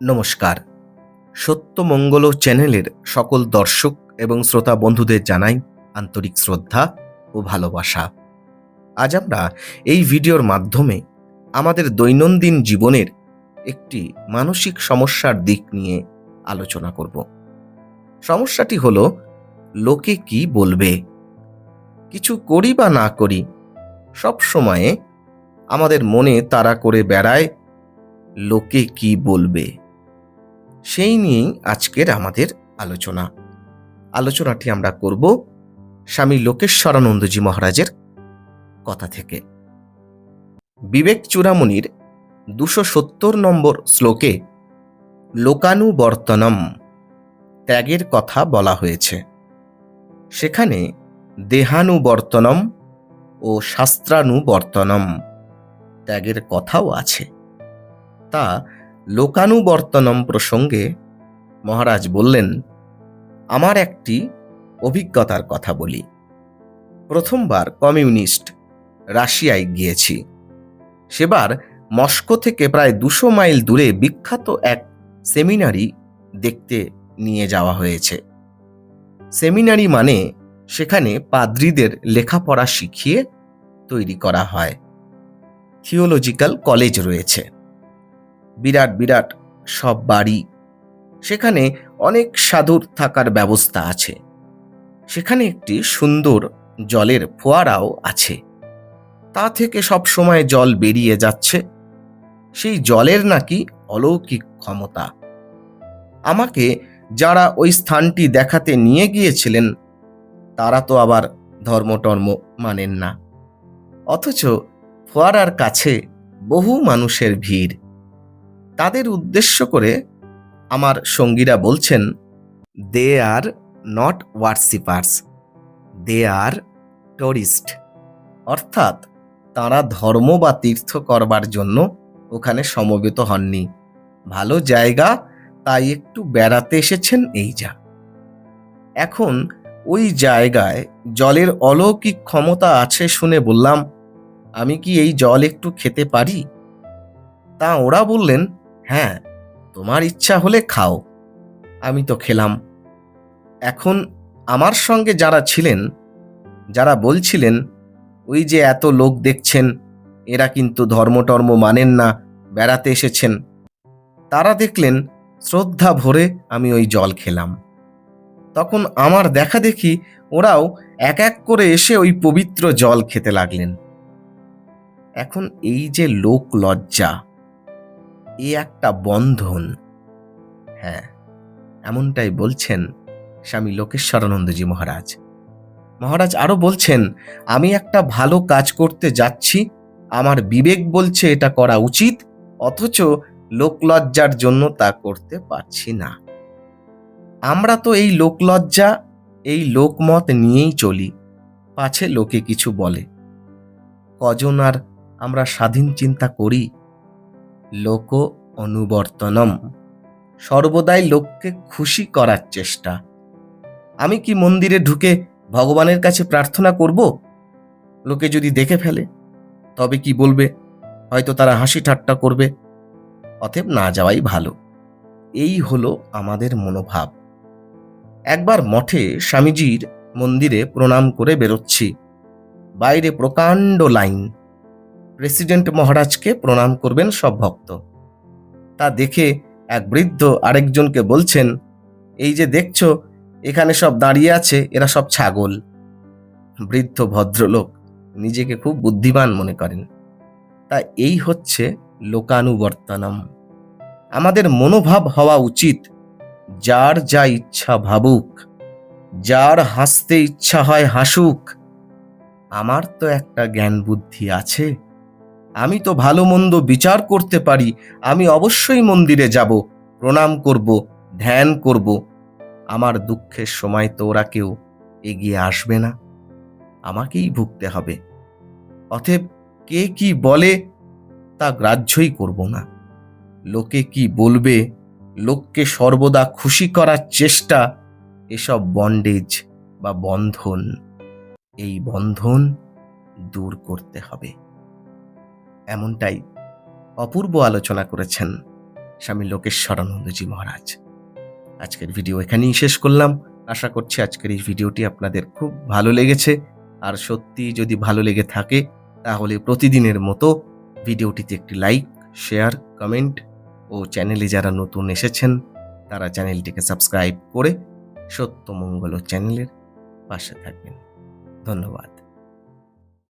নমস্কার। সত্যমঙ্গল চ্যানেলের সকল দর্শক এবং শ্রোতা বন্ধুদের জানাই আন্তরিক শ্রদ্ধা ও ভালোবাসা। আজ আমরা এই ভিডিওর মাধ্যমে আমাদের দৈনন্দিন জীবনের একটি মানসিক সমস্যার দিক নিয়ে আলোচনা করব। সমস্যাটি হলো, লোকে কি বলবে? কিছু করি বা না করি, সব সময়ে আমাদের মনে তারা করে বেড়ায় লোকে কি বলবে? সেই নিয়েই আজকের আমাদের আলোচনা। আলোচনাটি আমরা করব স্বামী লোকেশ্বরানন্দজি মহারাজের কথা থেকে। বিবেক চূড়ামণির দুশো সত্তর নম্বর শ্লোকে লোকানুবর্তনম ত্যাগের কথা বলা হয়েছে। সেখানে দেহানুবর্তনম ও শাস্ত্রানুবর্তনম ত্যাগের কথাও আছে। তা লোকানুবর্তনম প্রসঙ্গে মহারাজ বললেন, আমার একটি অভিজ্ঞতার কথা বলি। প্রথমবার কমিউনিস্ট রাশিয়ায় গিয়েছি। সেবার মস্কো থেকে প্রায় দুশো মাইল দূরে বিখ্যাত এক সেমিনারি দেখতে নিয়ে যাওয়া হয়েছে। সেমিনারি মানে সেখানে পাদ্রীদের লেখাপড়া শিখিয়ে তৈরি করা হয়। থিওলজিক্যাল কলেজ রয়েছে। বিরাট বিরাট সব বাড়ি। সেখানে অনেক সাধুর থাকার ব্যবস্থা আছে। সেখানে একটি সুন্দর জলের ফোয়ারাও আছে। তা থেকে সব সময় জল বেরিয়ে যাচ্ছে। সেই জলের নাকি অলৌকিক ক্ষমতা। আমাকে যারা ওই স্থানটি দেখাতে নিয়ে গিয়েছিলেন, তারা তো আবার ধর্মটর্ম মানেন না। অথচ ফোয়ারার কাছে বহু মানুষের ভিড়। তাদের উদ্দেশ্য করে আমার সঙ্গীরা বলছেন, দে are not ওয়ার্সিপার্স they R tourist অর্থাৎ তারা ধর্ম বা তীর্থ করবার জন্য ওখানে সমবেত হননি। ভালো জায়গা, তাই একটু বেড়াতে এসেছেন এই যা। এখন ওই জায়গায় জলের অলৌকিক ক্ষমতা আছে শুনে বললাম, আমি কি এই জল একটু খেতে পারি? তা ওরা বললেন হ্যাঁ তোমার ইচ্ছা হলে খাও। আমি তো খেলাম। এখন আমার সঙ্গে যারা ছিলেন, যারা বলছিলেন, ওই যে এত লোক দেখছেন, এরা কিন্তু ধর্মটর্ম মানেন না, বেড়াতে এসেছেন। তারা দেখলেন, শ্রদ্ধা ভরে আমি ওই জল খেলাম। তখন আমার দেখা দেখি ওরাও এক এক করে এসে ওই পবিত্র জল খেতে লাগলেন। এখন এই যে লোক লজ্জা। এ একটা বন্ধন। হ্যাঁ এমনটাই বলছেন স্বামী লোকেশ্বরানন্দজি মহারাজ। মহারাজ আরও বলছেন, আমি একটা ভালো কাজ করতে যাচ্ছি, আমার বিবেক বলছে এটা করা উচিত, অথচ লোকলজ্জার জন্য তা করতে পারছি না। আমরা তো এই লোকলজ্জা, এই লোকমত নিয়েই চলি, পাছে লোকে কিছু বলে। কজন আর আমরা স্বাধীন চিন্তা করি লোক অনুবর্তনম। সর্বদাই লোককে খুশি করার চেষ্টা। আমি কি মন্দিরে ঢুকে ভগবানের কাছে প্রার্থনা করব? লোকে যদি দেখে ফেলে, তবে কি বলবে? হয়তো তারা হাসি ঠাট্টা করবে। অতএব না যাওয়াই ভালো। এই হলো আমাদের মনোভাব। একবার মঠে স্বামীজির মন্দিরে প্রণাম করে বেরোচ্ছি। বাইরে প্রকাণ্ড লাইন। প্রেসিডেন্ট মহারাজকে প্রণাম করবেন সব ভক্ত। তা দেখে এক বৃদ্ধ আরেকজনকে বলছেন, এই যে দেখছ, এখানে সব দাঁড়িয়ে আছে, এরা সব ছাগল। বৃদ্ধ ভদ্রলোক নিজেকে খুব বুদ্ধিমান মনে করেন। তা এই হচ্ছে লোকানুবর্তনম। আমাদের মনোভাব হওয়া উচিত, যার যা ইচ্ছা ভাবুক, যার হাসতে ইচ্ছা হয় হাসুক। আমার তো একটা জ্ঞান বুদ্ধি আছে। আমি তো ভালো মন্দ বিচার করতে পারি, আমি অবশ্যই মন্দিরে যাব, প্রণাম করব, ধ্যান করব। আমার দুঃখের সময় তো ওরা কেউ এগিয়ে আসবে না। আমাকেই ভুগতে হবে। অতএব কে কি বলে তা গ্রাহ্যই করব না। লোকে কি বলবে, লোককে সর্বদা খুশি করার চেষ্টা, এসব বন্ডেজ বা বন্ধন, এই বন্ধন দূর করতে হবে। এমনটাই অপূর্ব আলোচনা করেছেন স্বামী লোকেশ্বরানন্দজি মহারাজ। আজকের ভিডিও এখানেই শেষ করলাম। আশা করছি আজকের এই ভিডিওটি আপনাদের খুব ভালো লেগেছে। আর সত্যি যদি ভালো লেগে থাকে, তাহলে প্রতিদিনের মতো ভিডিওটিতে একটি লাইক, শেয়ার, কমেন্ট ও চ্যানেলে যারা নতুন এসেছেন, তারা চ্যানেলটিকে সাবস্ক্রাইব করে সত্যমঙ্গল চ্যানেলের পাশে থাকবেন। ধন্যবাদ।